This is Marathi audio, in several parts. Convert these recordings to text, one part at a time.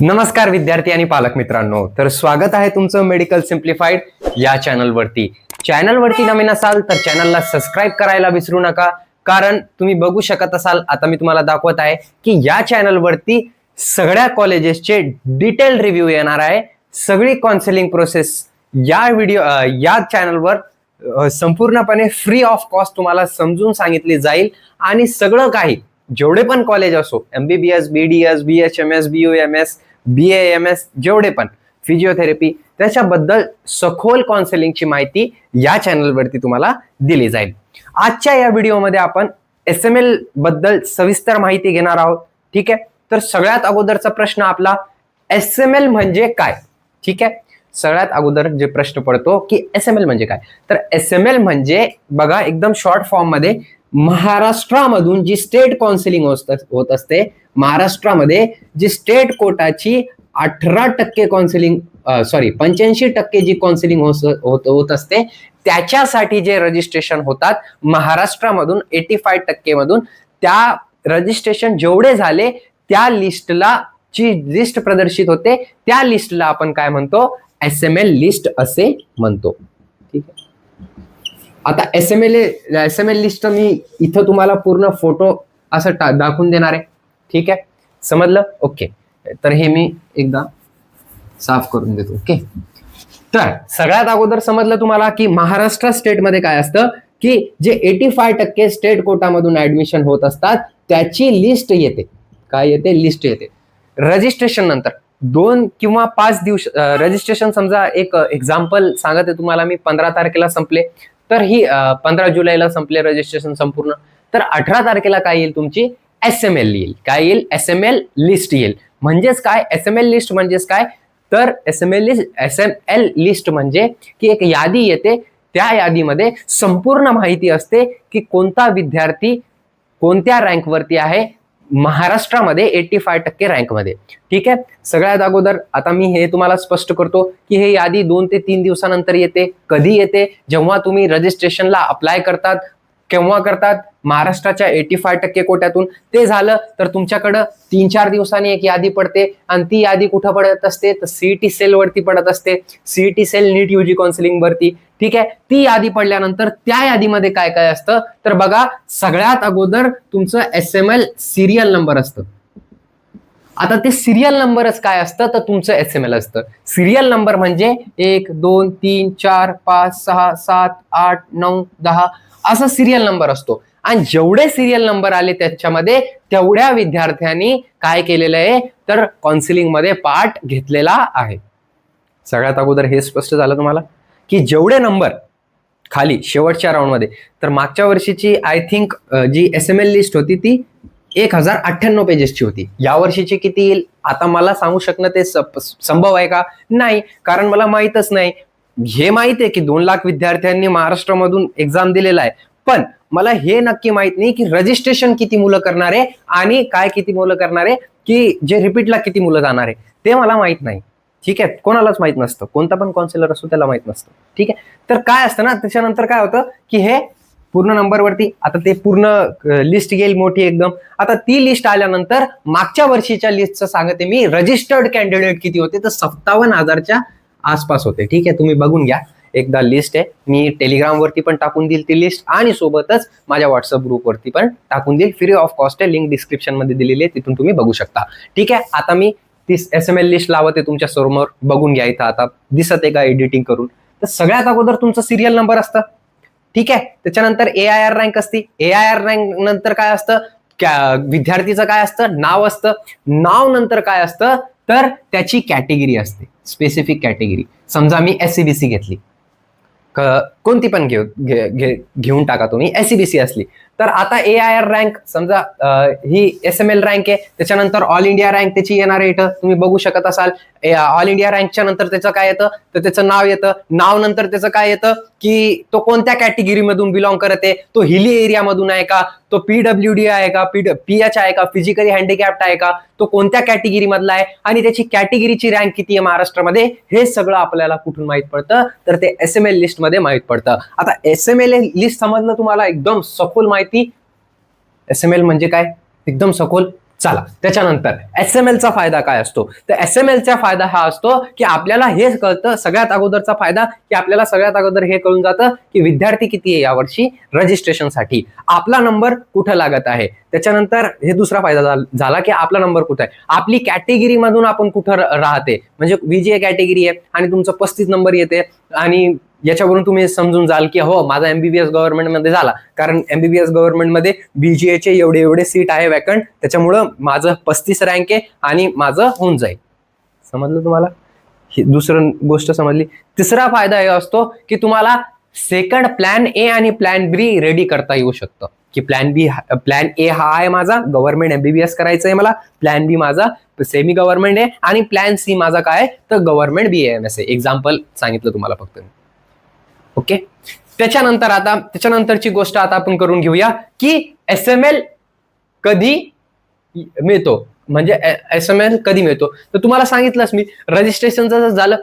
नमस्कार विद्यार्थी आणि पालक मित्रांनो. तर स्वागत आहे तुमचं मेडिकल सिम्प्लिफाईड या चॅनलवरती चॅनलवरती नवीन असाल तर चॅनलला सबस्क्राईब करायला विसरू नका. कारण तुम्ही बघू शकत असाल आता मी तुम्हाला दाखवत आहे की या चॅनलवरती सगळ्या कॉलेजेसचे डिटेल रिव्ह्यू येणार आहे. सगळी काउन्सिलिंग प्रोसेस या व्हिडिओ या चॅनलवर संपूर्णपणे फ्री ऑफ कॉस्ट तुम्हाला समजून सांगितली जाईल. आणि सगळं काही जेवढे पण कॉलेज असो MBBS BDS B H M S B U M S B M S जेवढे पण फिजिओथेरपी त्याच्याबद्दल सखोल काउन्सिलिंगची माहिती या चॅनलवरती तुम्हाला दिली जाईल. आजच्या या व्हिडिओमध्ये आपण एस एम एलबद्दल सविस्तर माहिती घेणार आहोत. ठीक आहे? तर सगळ्यात अगोदरचा प्रश्न आपला एस एम एल म्हणजे काय? ठीक आहे? सगळ्यात अगोदर जे प्रश्न पडतो की एस एम एल म्हणजे काय? तर एस एम एल म्हणजे बघा एकदम शॉर्ट फॉर्ममध्ये महाराष्ट्रामधून जी स्टेट काउन्सिलिंग होत असते महाराष्ट्रामध्ये जी स्टेट कोटाची अठरा टक्के काउन्सिलिंग सॉरी पंच्याऐंशी टक्के जी काउन्सिलिंग होत होत असते त्याच्यासाठी जे रजिस्ट्रेशन होतात महाराष्ट्रामधून एटी फाय टक्के मधून त्या रजिस्ट्रेशन जेवढे झाले त्या लिस्टला जी लिस्ट प्रदर्शित होते त्या लिस्टला आपण काय म्हणतो? एस एम एल लिस्ट असे म्हणतो. ठीक आहे? आता S M L S M L list मी इथं तुम्हाला पूर्ण फोटो असं दाखवून देणार आहे. ठीक आहे? समजलं? ओके तर हे मी एकदा साफ करून देतो. ओके तर सगळ्यात अगोदर समजलं तुम्हाला की महाराष्ट्र स्टेटमध्ये काय असतं? की जे एटी फाय टक्के स्टेट कोटामधून ऍडमिशन होत असतात त्याची लिस्ट येते. काय येते? लिस्ट येते. रजिस्ट्रेशन नंतर. दोन किंवा पाच दिवस रजिस्ट्रेशन समजा एक एक्झाम्पल सांगत आहे तुम्हाला मी. पंधरा तारखेला संपले. तर ही पंधरा जुलैला संपले रजिस्ट्रेशन संपूर्ण. तर अठरा तारखेला काय येईल तुमची? एस एम एल येईल. काय येईल? एस एम एल लिस्ट येईल. म्हणजेच काय? एस एम एल लिस्ट म्हणजेच काय? तर S M L list S M L list म्हणजे की एक यादी येते. त्या यादीमध्ये संपूर्ण माहिती असते की कोणता विद्यार्थी कोणत्या रँकवरती आहे महाराष्ट्रामध्ये एटी फाय टक्के रँकमध्ये ठीक आहे? सगळ्यात अगोदर आता मी हे तुम्हाला स्पष्ट करतो की हे यादी दोन ते तीन दिवसानंतर येते. कधी येते? जेव्हा तुम्ही रजिस्ट्रेशनला अप्लाय करतात केव्हा करतात? महाराष्ट्राच्या एटी फाय टक्के कोट्यातून. ते झालं तर तुमच्याकडं तीन चार दिवसांनी एक यादी पडते आणि ती यादी कुठं पडत असते? तर सीईटी सेल वरती पडत असते. CET cell NEET UG counselling वरती. ठीक आहे? ती यादी पडल्यानंतर त्या यादीमध्ये काय काय असतं? तर बघा सगळ्यात अगोदर तुमचं S M L serial number असतं. आता ते सिरियल नंबरच काय असतं? तर तुमचं एस एम एल असतं. सिरियल नंबर म्हणजे एक दोन तीन चार पाच सहा सात आठ नऊ दहा असा सिरियल नंबर असतो. आणि जेवढे सिरियल नंबर आले त्याच्यामध्ये तेवढ्या विद्यार्थ्यांनी काय केलेलं आहे? तर काउन्सिलिंगमध्ये पार्ट घेतलेला आहे. सगळ्यात अगोदर हे स्पष्ट झालं तुम्हाला? की जेवढे नंबर खाली शेवटच्या राऊंडमध्ये तर मागच्या वर्षीची I think G S M L list होती ती एक हजार अठ्ठ्याण्णव पेजेसची होती. या वर्षीची किती येईल? आता मला सांगू शकणं ते संभव आहे का? नाही कारण मला माहीतच नाही. हे माहीत आहे की दोन लाख विद्यार्थ्यांनी महाराष्ट्रामधून एक्झाम दिलेला आहे. पण मला हे नक्की माहीत नाही की रजिस्ट्रेशन किती मुलं करणार आहे आणि काय किती मुलं करणार आहे की जे रिपीटला किती मुलं जाणार आहे. ते मला माहीत नाही. ठीक आहे? कोणालाच माहीत नसतं. कोणता पण काउन्सिलर असतो त्याला माहीत नसतं. ठीक आहे? तर काय असतं ना त्याच्यानंतर काय होतं की हे पूर्ण नंबरवरती आता ते पूर्ण लिस्ट येईल मोठी एकदम. आता ती लिस्ट आल्यानंतर मागच्या वर्षीच्या लिस्टचं सांगते मी रजिस्टर्ड कॅन्डिडेट किती होते? तर सत्तावन्न हजारच्या आसपास होते. ठीक आहे? तुम्ही बघून घ्या. एकदा लिस्ट आहे. मी टेलिग्रामवरती पण टाकून देईल ती लिस्ट आणि सोबतच माझ्या व्हॉट्सअप ग्रुपवरती पण टाकून देईल. फ्री ऑफ कॉस्ट आहे. लिंक डिस्क्रिप्शनमध्ये दिलेली आहे. तिथून तुम्ही बघू शकता. ठीक आहे? आता मी ती एस एम एल लिस्ट लावत आहे तुमच्यासमोर बघून घ्या इथं आता. दिसत आहे का एडिटिंग करून? तर सगळ्यात अगोदर तुमचं सिरियल नंबर असतं. ठीक आहे? त्याच्यानंतर ए आय आर रँक असते. ए आय आर रँक नंतर काय असतं? क्या- विद्यार्थीचं काय असतं? नाव असतं. नाव नंतर काय असतं? तर त्याची कॅटेगरी असते. स्पेसिफिक कॅटेगरी समजा मी एस सी बी सी घेतली. कोणती पण घेऊ घे- घेऊन टाका तुम्ही. एस सी बी सी असली. तर आता ए आय आर रँक समजा ही एस एम एल रँक आहे त्याच्यानंतर ऑल इंडिया रँक त्याची येणार आहे इथं. तुम्ही बघू शकत असाल ऑल इंडिया रँकच्या नंतर त्याचं काय येतं? तर त्याचं नाव येतं. नाव नंतर त्याचं काय येतं? की तो कोणत्या कॅटेगरीमधून बिलॉंग करत आहे? तो हिली एरियामधून आहे का? तो पीडब्ल्यू डी आहे का? पी पी एच आहे का? फिजिकली हँडिकॅप्ट आहे का? तो कोणत्या कॅटेगरी मधला आहे? आणि त्याची कॅटेगरीची रँक किती आहे महाराष्ट्रामध्ये? हे सगळं आपल्याला कुठून माहीत पडतं? तर ते एस एम एल लिस्टमध्ये माहीत पडतं. आता एस एम एल लिस्ट समजलं तुम्हाला एकदम सखोल माहिती एस एम एल म्हणजे काय? एकदम सखोल. चला त्याच्यानंतर एस एम एलचा फायदा काय असतो? तर एस एम एलचा फायदा हा असतो की आपल्याला हे कळतं सगळ्यात अगोदरचा फायदा की आपल्याला सगळ्यात अगोदर हे कळून जातं की विद्यार्थी किती आहे यावर्षी रजिस्ट्रेशनसाठी आपला नंबर कुठं लागत आहे? त्याच्यानंतर हे दुसरा फायदा झाला की आपला नंबर कुठं आहे? आपली कॅटेगरी मधून आपण कुठं राहते? म्हणजे विजय कॅटेगरी आहे आणि तुमचं पस्तीस नंबर येते आणि याच्यावरून तुम्ही समजून जाल की हो माझा एमबीबीएस गव्हर्नमेंटमध्ये झाला. कारण एमबीबीएस गव्हर्नमेंटमध्ये बीजीएचे एवढे एवढे सीट आहे वॅकंट त्याच्यामुळं माझं पस्तीस रँक आहे आणि माझं होऊन जाईल. समजलं तुम्हाला? दुसरं गोष्ट समजली. तिसरा फायदा हे असतो की तुम्हाला सेकंड प्लॅन ए आणि प्लॅन बी रेडी करता येऊ शकतं. की प्लॅन बी प्लॅन ए हा आहे माझा गव्हर्नमेंट एमबीबीएस करायचं आहे मला प्लॅन बी माझा सेमी गव्हर्नमेंट आहे आणि प्लॅन सी माझा काय तर गव्हर्नमेंट बी एम एस आहे. एक्झाम्पल सांगितलं तुम्हाला फक्त मी. ओके? त्याच्यानंतर आता त्याच्यानंतरची गोष्ट आता आपण करून घेऊया की एस एम एल कधी मिळतो. म्हणजे एस एम एल कधी मिळतो. तर तुम्हाला सांगितलंच मी रजिस्ट्रेशनचं जर झालं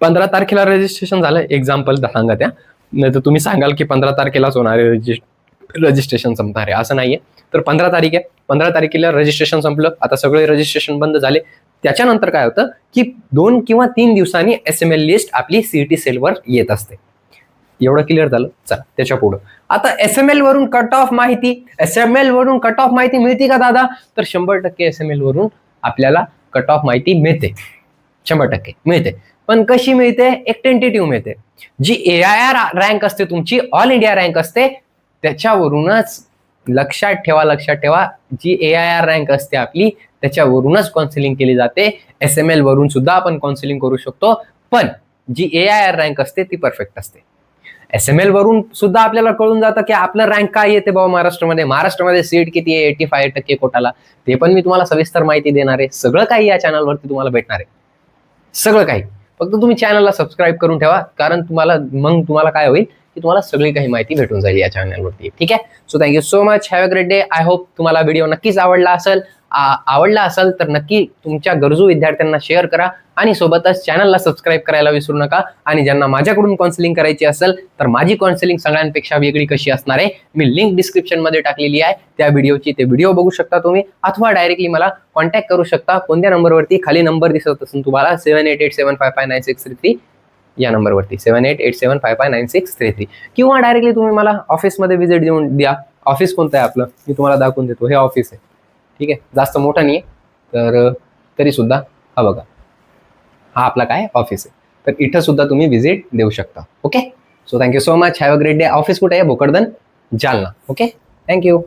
पंधरा तारखेला रजिस्ट्रेशन झालं. एक्झाम्पल सांगा त्या. नाही तर तुम्ही सांगाल की पंधरा तारखेलाच होणार आहे रजिस्ट्रेशन संपणार आहे. असं नाहीये. तर पंधरा तारीख आहे. पंधरा तारखेला रजिस्ट्रेशन संपलं. आता सगळे रजिस्ट्रेशन बंद झाले. त्याच्यानंतर काय होतं की दोन किंवा तीन दिवसांनी एस एम एल लिस्ट आपली सीईटी सेलवर येत असते. एवढं क्लिअर झालं? चला त्याच्या पुढं. आता एस एम एल वरून कट ऑफ माहिती. एस एम एल वरून कट ऑफ माहिती मिळते का दादा? तर शंभर टक्के एस एम एल वरून आपल्याला कट ऑफ माहिती मिळते. शंभर टक्के मिळते. पण कशी मिळते? एक टेंटेटिव्ह मिळते. JEE A I R rank असते तुमची ऑल इंडिया रँक असते त्याच्यावरूनच लक्षात ठेवा लक्षात ठेवा. JEE A I R rank असते आपली त्याच्यावरूनच काउन्सिलिंग केली जाते. एस एम एल वरून सुद्धा आपण काउन्सिलिंग करू शकतो. पण JEE A I R rank असते ती परफेक्ट असते. एस एम एल वरून सुद्धा आपल्याला कळून जातं की आपलं रँक काय येते बाबा महाराष्ट्रामध्ये. महाराष्ट्रामध्ये सीट किती आहे? एटी फाय टक्के कोटाला. ते पण मी तुम्हाला सविस्तर माहिती देणार आहे. सगळं काही या चॅनलवरती तुम्हाला भेटणार आहे. सगळं काही. फक्त तुम्ही चॅनलला सबस्क्राईब करून ठेवा. कारण तुम्हाला मग तुम्हाला काय होईल? की तुम्हाला सगळी काही माहिती भेटून जाईल या चॅनलवरती ठीक आहे? So thank you so much have a great day I hope तुम्हाला व्हिडिओ नक्कीच आवडला असेल. आ- आवडला असेल तर नक्की तुमच्या गरजू विद्यार्थ्यांना शेअर करा आणि सोबतच चॅनलला सबस्क्राईब करायला विसरू नका. आणि ज्यांना माझ्याकडून काउन्सिलिंग करायची असेल तर माझी काउन्सिलिंग सगळ्यांपेक्षा वेगळी कशी असणार आहे मी लिंक डिस्क्रिप्शनमध्ये टाकलेली आहे. त्या व्हिडिओची ते व्हिडिओ बघू शकता तुम्ही अथवा डायरेक्टली मला कॉन्टॅक्ट करू शकता. कोणत्या नंबरवरती खाली नंबर दिसत असून तुम्हाला. Seven eight eight seven five five nine six three three या नंबरवरती. Seven eight eight seven five five nine six three three. किंवा डायरेक्टली तुम्ही मला ऑफिसमध्ये व्हिजिट देऊन द्या. ऑफिस कोणतं आहे आपलं? मी तुम्हाला दाखवून देतो. हे ऑफिस आहे. ठीक आहे? जास्त मोठं नाही आहे तर तरीसुद्धा हा बघा. हा आपला काय? ऑफिस आहे. तर इथं सुद्धा तुम्ही व्हिजिट देऊ शकता. Okay? So thank you so much have a great day office कुठे आहे? भोकरदन जालना. ओके? थँक्यू